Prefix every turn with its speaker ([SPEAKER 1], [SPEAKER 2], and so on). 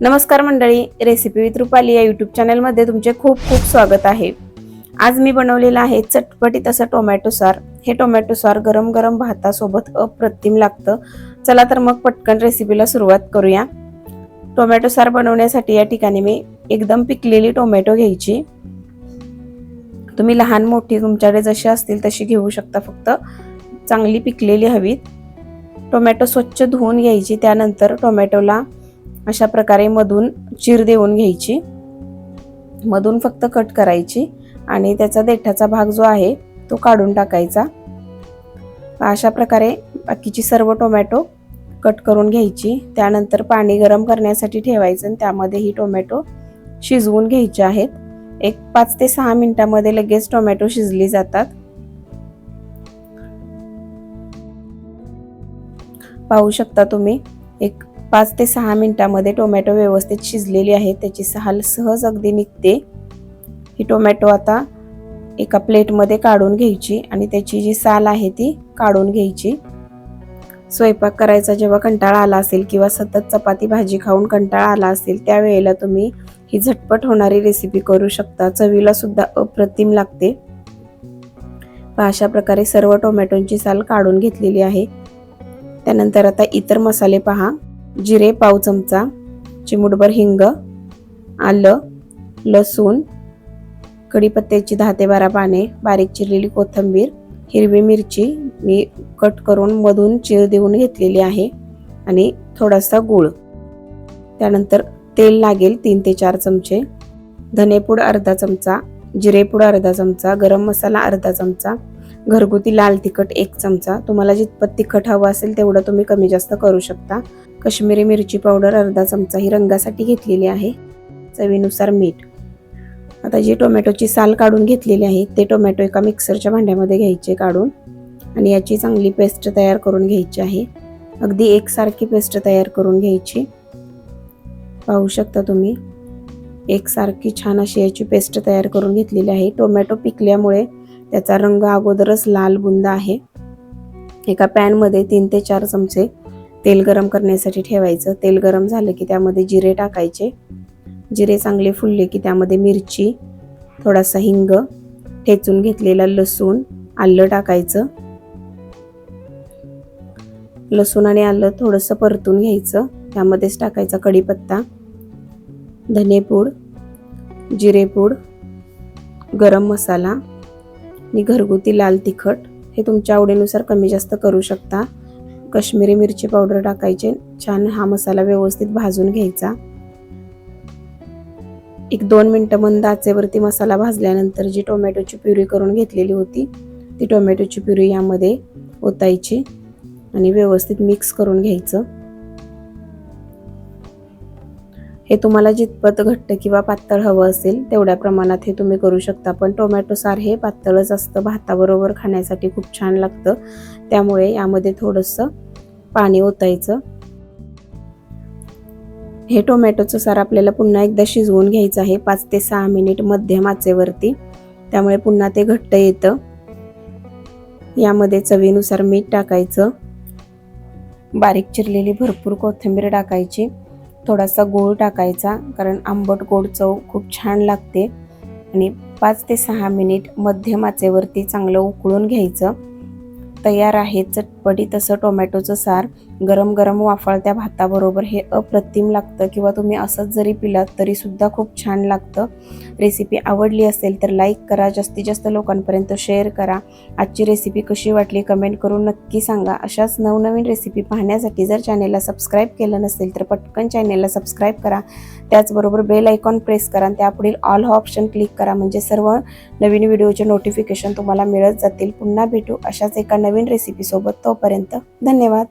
[SPEAKER 1] नमस्कार मंडळी recipe with Rupali या यूट्यूब चॅनलमध्ये तुमचे खूप खूप स्वागत आहे. आज मी बनवलेलं आहे चटपटीत असं टोमॅटो सार. हे टोमॅटो सार गरम गरम भातासोबत अप्रतिम लागतं. चला तर मग पटकन रेसिपीला सुरुवात करूया. टोमॅटो सार बनवण्यासाठी या ठिकाणी मी एकदम पिकलेली टोमॅटो घ्यायची. तुम्ही लहान मोठी तुमच्याकडे जशी असतील तशी घेऊ शकता फक्त. चांगली पिकलेली हवीत. टोमॅटो स्वच्छ धुवून घ्यायची त्यानंतर टोमॅटोला अशा प्रकारे मधून चीर देऊन घ्यायची. मधून फक्त कट करायची आणि त्याचा देठाचा भाग जो आहे तो काढून टाकायचा. अशा प्रकारे बाकीची सर्व टोमॅटो कट करून घ्यायची. त्यानंतर पाणी गरम करण्यासाठी ठेवायचं आणि त्यामध्ये ही टोमॅटो शिजवून घ्यायचे आहेत. एक पाच ते सहा मिनिटामध्ये लगेच टोमॅटो शिजली जातात. पाहू शकता तुम्ही एक पाच ते सहा मिनिटामध्ये टोमॅटो व्यवस्थित शिजलेली आहे. त्याची साल सहज अगदी निघते. ही टोमॅटो आता एका प्लेटमध्ये काढून घ्यायची आणि त्याची जी साल आहे ती काढून घ्यायची. स्वयंपाक करायचा जेव्हा कंटाळा आला असेल किंवा सतत चपाती भाजी खाऊन कंटाळा आला असेल त्यावेळेला तुम्ही ही झटपट होणारी रेसिपी करू शकता. चवीला सुद्धा अप्रतिम लागते. अशा प्रकारे सर्व टोमॅटोंची साल काढून घेतलेली आहे. त्यानंतर आता इतर मसाले पहा. जिरे पाव चमचा चिमूटभर हिंग आलं लसूण कढीपत्त्याची दहा ते बारा पाने बारीक चिरलेली कोथिंबीर हिरवी मिरची मी कट करून मधून चिर देऊन घेतलेली आहे आणि थोडासा गूळ. त्यानंतर तेल लागेल तीन ते चार चमचे. धनेपूड अर्धा चमचा जिरेपूड अर्धा चमचा गरम मसाला अर्धा चमचा घरगुती लाल तिखट एक चमचा. तुम्हाला जितपत तिखट हवं असेल तेवढं तुम्ही कमी जास्त करू शकता. कश्मीरी मिरची पावडर अर्धा चमचा ही रंगासाठी घेतलेली आहे. चवीनुसार मीठ. आता जी टोमॅटोची साल काढून घेतलेली आहे ते टोमॅटो एका मिक्सरच्या भांड्यामध्ये घ्यायचे काढून आणि याची चांगली पेस्ट तयार करून घ्यायची आहे. अगदी एकसारखी पेस्ट तयार करून घ्यायची. पाहू शकता तुम्ही एकसारखी छान अशी याची पेस्ट तयार करून घेतलेली आहे. टोमॅटो पिकल्यामुळे त्याचा रंग अगोदरच लाल बुंद आहे. एका पॅनमध्ये तीन ते चार चमचे तेल गरम करण्यासाठी ठेवायचं. तेल गरम झालं की त्यामध्ये जिरे टाकायचे. जिरे चांगले फुलले की त्यामध्ये मिरची थोडासा हिंग ठेचून घेतलेला लसूण आलं टाकायचं. लसूण आणि आलं थोडंसं परतून घ्यायचं. त्यामध्येच टाकायचा कढीपत्ता धनेपूड जिरेपूड गरम मसाला आणि घरगुती लाल तिखट हे तुमच्या आवडीनुसार कमी जास्त करू शकता. कश्मीरी मिरची पावडर टाकायचे. छान हा मसाला व्यवस्थित भाजून घ्यायचा. एक दोन मिनटं मंद आचेवरती मसाला भाजल्यानंतर जी टोमॅटोची प्युरी करून घेतलेली होती ती टोमॅटोची प्युरी यामध्ये ओतायची आणि व्यवस्थित मिक्स करून घ्यायचं. हे तुम्हाला जितपत घट्ट किंवा पातळ हवं असेल तेवढ्या प्रमाणात हे तुम्ही करू शकता. पण टोमॅटो सार हे पातळच असतं. भाताबरोबर खाण्यासाठी खूप छान लागतं. त्यामुळे यामध्ये थोडंसं पाणी ओतायचं. हे टोमॅटोचं सार आपल्याला पुन्हा एकदा शिजवून घ्यायचं आहे. पाच ते सहा मिनिट मध्यम आचेवरती. त्यामुळे पुन्हा ते घट्ट येतं. यामध्ये चवीनुसार मीठ टाकायचं. बारीक चिरलेली भरपूर कोथिंबीर टाकायची. थोडासा गूळ टाकायचा कारण आंबट गोड चव खूप छान लागते. आणि पाच ते सहा मिनिट मध्यम आचेवरती चांगलं उकळून घ्यायचं. तयार आहे चटपटीत असं टोमॅटोचं सार. गरम गरम वाफाळत्या भाताबरोबर हे अप्रतिम लागतं किंवा तुम्ही असंच जरी पिलात तरी सुद्धा खूप छान लागतं. रेसिपी आवडली असेल तर लाईक करा जास्तीत जास्त लोकांपर्यंत शेअर करा. आजची रेसिपी कशी वाटली कमेंट करून नक्की सांगा. अशाच नवनवीन रेसिपी पाहण्यासाठी जर चॅनेलला सबस्क्राईब केलं नसेल तर पटकन चॅनेलला सबस्क्राईब करा. त्याचबरोबर बेल आयकॉन प्रेस करा आणि त्यापुढील ऑल हा ऑप्शन क्लिक करा. म्हणजे सर्व नवीन व्हिडिओचे नोटिफिकेशन तुम्हाला मिळत जातील. पुन्हा भेटू अशाच एका नवीन रेसिपीसोबत तोपर्यंत धन्यवाद.